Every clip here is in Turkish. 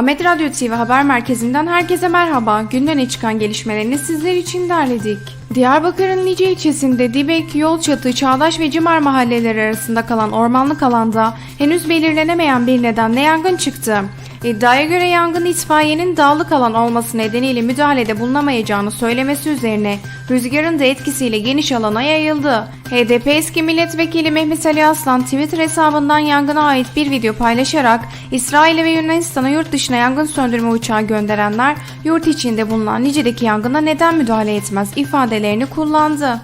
Ahmet Radyo TV Haber Merkezi'nden herkese merhaba. Gündene çıkan gelişmelerini sizler için derledik. Diyarbakır'ın Nice ilçesinde Dibek, Yolçatı, Çağdaş ve Cimar mahalleleri arasında kalan ormanlık alanda henüz belirlenemeyen bir nedenle yangın çıktı. İddiaya göre yangın itfaiyenin dağlık alan olması nedeniyle müdahalede bulunamayacağını söylemesi üzerine rüzgarın da etkisiyle geniş alana yayıldı. HDP eski milletvekili Mehmet Ali Aslan Twitter hesabından yangına ait bir video paylaşarak İsrail'e ve Yunanistan'a yurt dışına yangın söndürme uçağı gönderenler yurt içinde bulunan Nice'deki yangına neden müdahale etmez ifadelerini kullandı.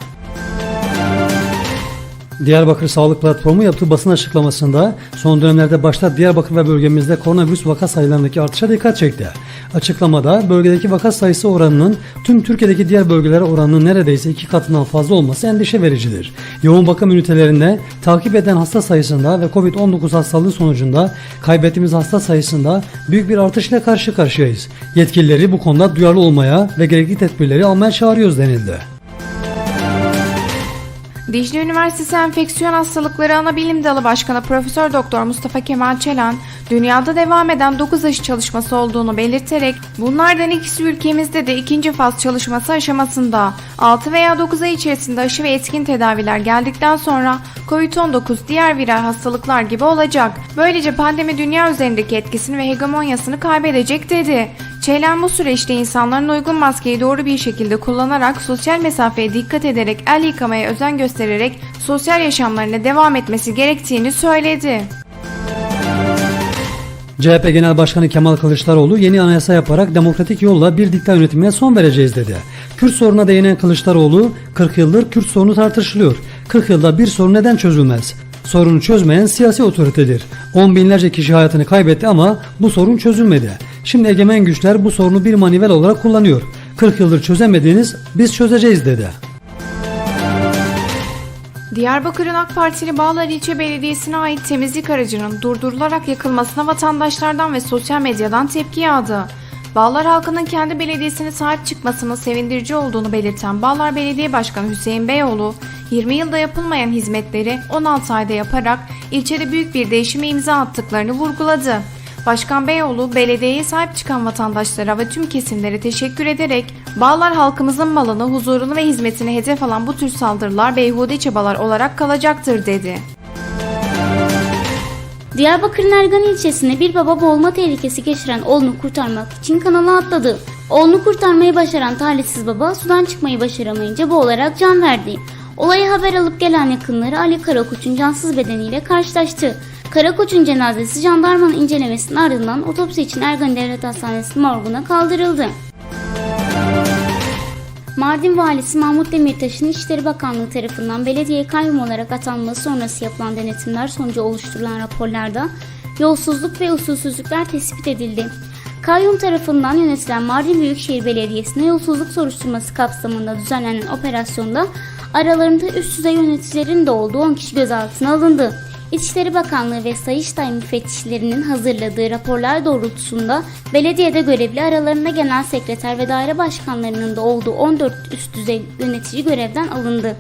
Diyarbakır Sağlık Platformu yaptığı basın açıklamasında son dönemlerde başta Diyarbakır ve bölgemizde koronavirüs vaka sayılarındaki artışa dikkat çekti. Açıklamada bölgedeki vaka sayısı oranının tüm Türkiye'deki diğer bölgelere oranının neredeyse iki katından fazla olması endişe vericidir. Yoğun bakım ünitelerinde takip eden hasta sayısında ve Covid-19 hastalığı sonucunda kaybettiğimiz hasta sayısında büyük bir artışla karşı karşıyayız. Yetkilileri bu konuda duyarlı olmaya ve gerekli tedbirleri almaya çağırıyoruz denildi. Dicle Üniversitesi Enfeksiyon Hastalıkları Anabilim Dalı Başkanı Profesör Doktor Mustafa Kemal Çelan, dünyada devam eden 9 aşı çalışması olduğunu belirterek bunlardan ikisi ülkemizde de ikinci faz çalışması aşamasında. 6 veya 9 ay içerisinde aşı ve etkin tedaviler geldikten sonra COVID-19 diğer viral hastalıklar gibi olacak. Böylece pandemi dünya üzerindeki etkisini ve hegemonyasını kaybedecek dedi. Çelen bu süreçte insanların uygun maskeyi doğru bir şekilde kullanarak sosyal mesafeye dikkat ederek el yıkamaya özen göstererek sosyal yaşamlarına devam etmesi gerektiğini söyledi. CHP Genel Başkanı Kemal Kılıçdaroğlu yeni anayasa yaparak demokratik yolla bir dikta yönetimine son vereceğiz dedi. Kürt soruna değinen Kılıçdaroğlu 40 yıldır Kürt sorunu tartışılıyor. 40 yılda bir sorun neden çözülmez? Sorunu çözmeyen siyasi otoritedir. On binlerce kişi hayatını kaybetti ama bu sorun çözülmedi. Şimdi egemen güçler bu sorunu bir manivel olarak kullanıyor. 40 yıldır çözemediğiniz biz çözeceğiz dedi. Diyarbakır'ın AK Partili Bağlar İlçe Belediyesi'ne ait temizlik aracının durdurularak yakılmasına vatandaşlardan ve sosyal medyadan tepki yağdı. Bağlar halkının kendi belediyesine sahip çıkmasının sevindirici olduğunu belirten Bağlar Belediye Başkanı Hüseyin Beyoğlu, 20 yılda yapılmayan hizmetleri 16 ayda yaparak ilçede büyük bir değişime imza attıklarını vurguladı. Başkan Beyoğlu, belediyeye sahip çıkan vatandaşlara ve tüm kesimlere teşekkür ederek Bağlar halkımızın malını, huzurunu ve hizmetini hedef alan bu tür saldırılar beyhude çabalar olarak kalacaktır dedi. Diyarbakır'ın Ergan ilçesinde bir baba boğulma tehlikesi geçiren oğlunu kurtarmak için kanala atladı. Oğlunu kurtarmayı başaran talihsiz baba sudan çıkmayı başaramayınca boğularak can verdi. Olayı haber alıp gelen yakınları Ali Karakoç'un cansız bedeniyle karşılaştı. Karakoç'un cenazesi jandarmanın incelemesinin ardından otopsi için Ergan Devlet Hastanesi morguna kaldırıldı. Mardin Valisi Mahmut Demirtaş'ın İçişleri Bakanlığı tarafından belediye kayyum olarak atanması sonrası yapılan denetimler sonucu oluşturulan raporlarda yolsuzluk ve usulsüzlükler tespit edildi. Kayyum tarafından yönetilen Mardin Büyükşehir Belediyesi'ne yolsuzluk soruşturması kapsamında düzenlenen operasyonda aralarında üst düzey yöneticilerin de olduğu 10 kişi gözaltına alındı. İçişleri Bakanlığı ve Sayıştay müfettişlerinin hazırladığı raporlar doğrultusunda belediyede görevli aralarında genel sekreter ve daire başkanlarının da olduğu 14 üst düzey yönetici görevden alındı.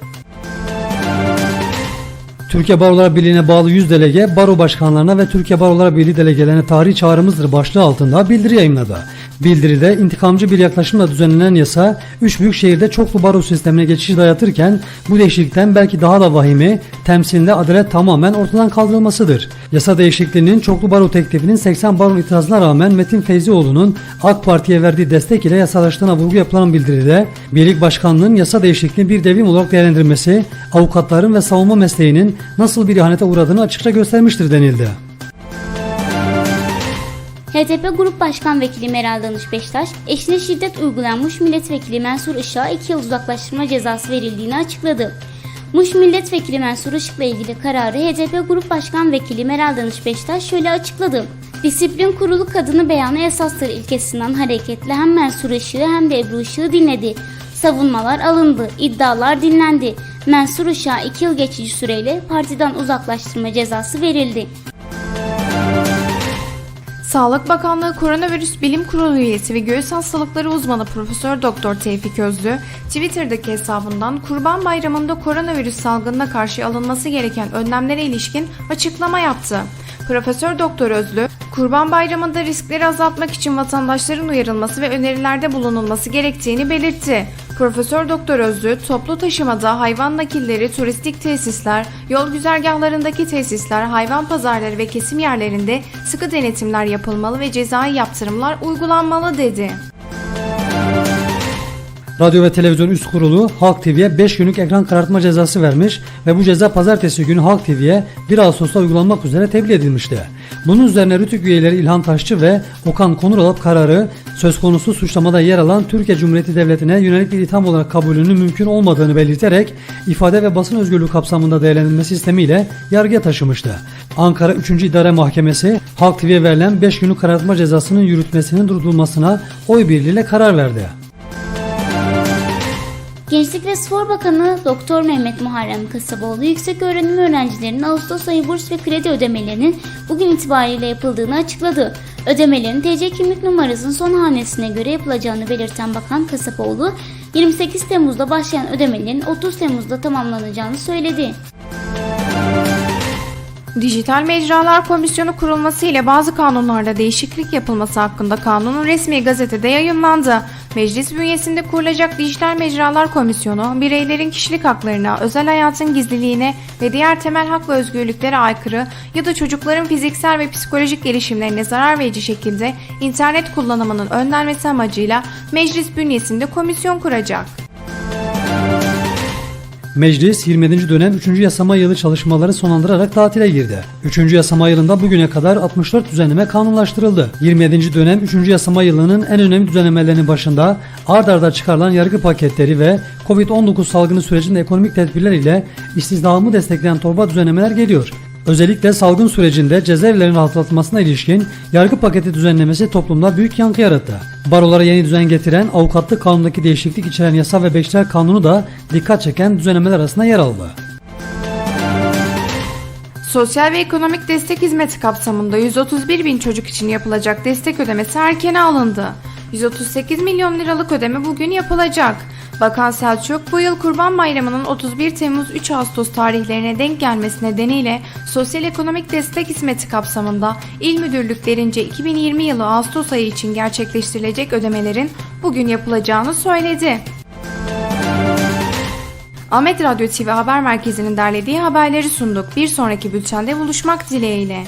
Türkiye Barolar Birliği'ne bağlı 100 delege baro başkanlarına ve Türkiye Barolar Birliği delegelerine tarihi çağrımızdır başlığı altında bildiri yayınladı. Bildiride intikamcı bir yaklaşımla düzenlenen yasa 3 büyük şehirde çoklu baro sistemine geçiş dayatırken bu değişiklikten belki daha da vahimi temsilinde adalet tamamen ortadan kaldırılmasıdır. Yasa değişikliğinin çoklu baro teklifinin 80 baron itirazına rağmen Metin Feyzioğlu'nun AK Parti'ye verdiği destek ile yasalaştığına vurgu yapılan bildiride birlik başkanlığının yasa değişikliğini bir devrim olarak değerlendirmesi avukatların ve savunma mesleğinin nasıl bir ihanete uğradığını açıkça göstermiştir denildi. HDP Grup Başkan Vekili Meral Danış Beştaş, eşine şiddet uygulanmış milletvekili Mensur Işık'a 2 yıl uzaklaştırma cezası verildiğini açıkladı. Muş Milletvekili Mensur Işık'la ilgili kararı HDP Grup Başkan Vekili Meral Danış Beştaş şöyle açıkladı. Disiplin kurulu kadını beyanı esastır ilkesinden hareketle hem Mensur Işık'ı hem de Ebru Işık'ı dinledi. Savunmalar alındı, iddialar dinlendi. Mensur Işık'a 2 yıl geçici süreyle partiden uzaklaştırma cezası verildi. Sağlık Bakanlığı Koronavirüs Bilim Kurulu üyesi ve göğüs hastalıkları uzmanı Profesör Doktor Tevfik Özlü, Twitter'daki hesabından Kurban Bayramı'nda koronavirüs salgınına karşı alınması gereken önlemlere ilişkin açıklama yaptı. Profesör Doktor Özlü, Kurban Bayramı'nda riskleri azaltmak için vatandaşların uyarılması ve önerilerde bulunulması gerektiğini belirtti. Profesör Doktor Özlü, toplu taşımada hayvan nakilleri, turistik tesisler, yol güzergahlarındaki tesisler, hayvan pazarları ve kesim yerlerinde sıkı denetimler yapılmalı ve cezai yaptırımlar uygulanmalı dedi. Radyo ve Televizyon Üst Kurulu Halk TV'ye 5 günlük ekran karartma cezası vermiş ve bu ceza pazartesi günü Halk TV'ye 1 Ağustos'ta uygulanmak üzere tebliğ edilmişti. Bunun üzerine Rütük üyeleri İlhan Taşçı ve Okan Konuralp kararı söz konusu suçlamada yer alan Türkiye Cumhuriyeti Devleti'ne yönelik bir itham olarak kabulünün mümkün olmadığını belirterek ifade ve basın özgürlüğü kapsamında değerlendirilmesi sistemiyle yargıya taşımıştı. Ankara 3. İdare Mahkemesi Halk TV'ye verilen 5 günlük karartma cezasının yürütmesinin durdurulmasına oy birliğiyle karar verdi. Gençlik ve Spor Bakanı Doktor Mehmet Muharrem Kasaboğlu yüksek öğrenim öğrencilerinin Ağustos ayı burs ve kredi ödemelerinin bugün itibariyle yapıldığını açıkladı. Ödemelerin TC kimlik numarasının son hanesine göre yapılacağını belirten Bakan Kasapoğlu, 28 Temmuz'da başlayan ödemelerin 30 Temmuz'da tamamlanacağını söyledi. Dijital Mecralar Komisyonu kurulması ile bazı kanunlarda değişiklik yapılması hakkında kanunun resmi gazetede yayınlandı. Meclis bünyesinde kurulacak Dijital Mecralar Komisyonu, bireylerin kişilik haklarına, özel hayatın gizliliğine ve diğer temel hak ve özgürlüklere aykırı ya da çocukların fiziksel ve psikolojik gelişimlerine zarar verici şekilde internet kullanımının önlenmesi amacıyla meclis bünyesinde komisyon kuracak. Meclis 27. dönem 3. yasama yılı çalışmaları sonlandırarak tatile girdi. 3. yasama yılında bugüne kadar 64 düzenleme kanunlaştırıldı. 27. dönem 3. yasama yılının en önemli düzenlemelerinin başında ard arda çıkarılan yargı paketleri ve Covid-19 salgını sürecinde ekonomik tedbirler ile istihdamı destekleyen torba düzenlemeler geliyor. Özellikle salgın sürecinde cezaevlerin rahatlatmasına ilişkin yargı paketi düzenlemesi toplumda büyük yankı yarattı. Barolara yeni düzen getiren avukatlık kanunundaki değişiklik içeren yasa ve bekçiler kanunu da dikkat çeken düzenlemeler arasında yer aldı. Sosyal ve ekonomik destek hizmeti kapsamında 131 bin çocuk için yapılacak destek ödemesi erkene alındı. 138 milyon liralık ödeme bugün yapılacak. Bakan Selçuk bu yıl Kurban Bayramı'nın 31 Temmuz 3 Ağustos tarihlerine denk gelmesi nedeniyle Sosyal Ekonomik Destek Hizmeti kapsamında il müdürlüklerince 2020 yılı Ağustos ayı için gerçekleştirilecek ödemelerin bugün yapılacağını söyledi. Ahmet Radyo TV Haber Merkezi'nin derlediği haberleri sunduk. Bir sonraki bültende buluşmak dileğiyle.